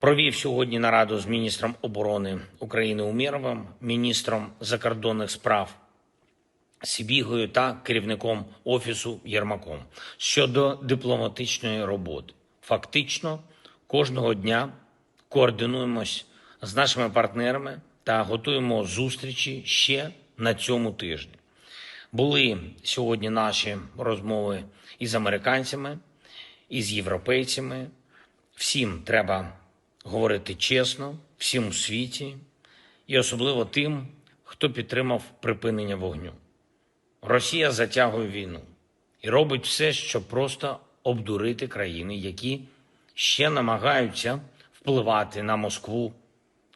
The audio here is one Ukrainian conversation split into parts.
Провів сьогодні нараду з міністром оборони України Умєровим, міністром закордонних справ Сібігою та керівником офісу Єрмаком щодо дипломатичної роботи. Фактично кожного дня координуємось з нашими партнерами та готуємо зустрічі ще на цьому тижні. Були сьогодні наші розмови із американцями, із європейцями. Всім треба говорити чесно, всім у світі, і особливо тим, хто підтримав припинення вогню. Росія затягує війну і робить все, щоб просто обдурити країни, які ще намагаються впливати на Москву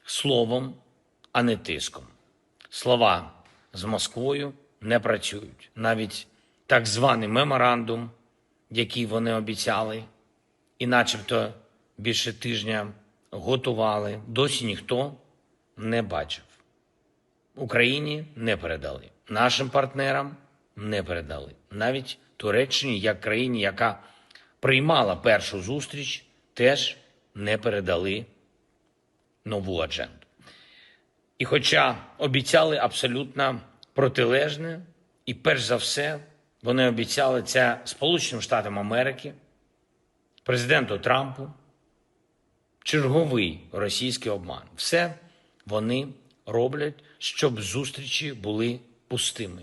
словом, а не тиском. Слова з Москвою не працюють. Навіть так званий меморандум, який вони обіцяли, і начебто більше тижня готували, досі ніхто не бачив. Україні не передали, нашим партнерам не передали. Навіть Туреччині, як країні, яка приймала першу зустріч, теж не передали нову адженду. І хоча обіцяли абсолютно протилежне, і перш за все вони обіцяли це Сполученим Штатам Америки, президенту Трампу, черговий російський обман. Все вони роблять, щоб зустрічі були пустими.